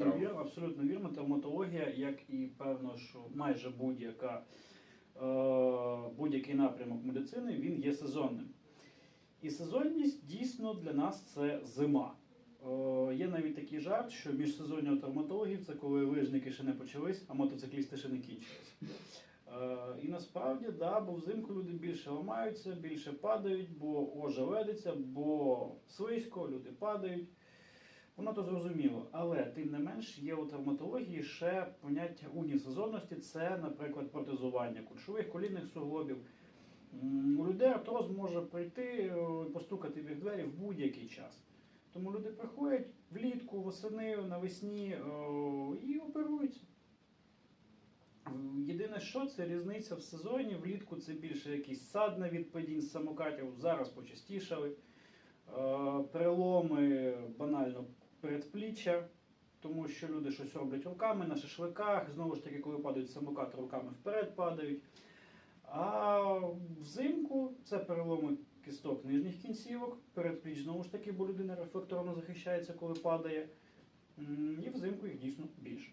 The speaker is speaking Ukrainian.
Абсолютно травм. вірно, абсолютно вірно. Травматологія, як і певно, що майже будь-яка е, будь-який напрямок медицини, він є сезонним. І сезонність дійсно для нас це зима. Е, є навіть такий жарт, що міжсезоння у травматологів це коли лижники ще не почались, а мотоциклісти ще не кінчились. Е, і насправді, да, бо взимку люди більше ламаються, більше падають, бо ожа ведеться, бо слизько, люди падають. Воно то зрозуміло, але тим не менш є у травматології ще поняття унісезонності, це, наприклад, протезування кульшових колінних суглобів. У людей артроз може прийти е, і постукати в двері в будь-який час. Тому люди приходять влітку, восени, навесні е, і оперуються. Єдине, що це різниця в сезоні. Влітку це більше якийсь садна від падінь самокатів. Зараз почастішали. Е, Переломи банально передпліччя, тому що люди щось роблять руками на шашликах. Знову ж таки, коли падають самокати, руками вперед падають. А взимку це переломи кісток нижніх кінцівок, передпліч знову ж таки, бо людина рефлекторно захищається, коли падає. І взимку їх дійсно більше.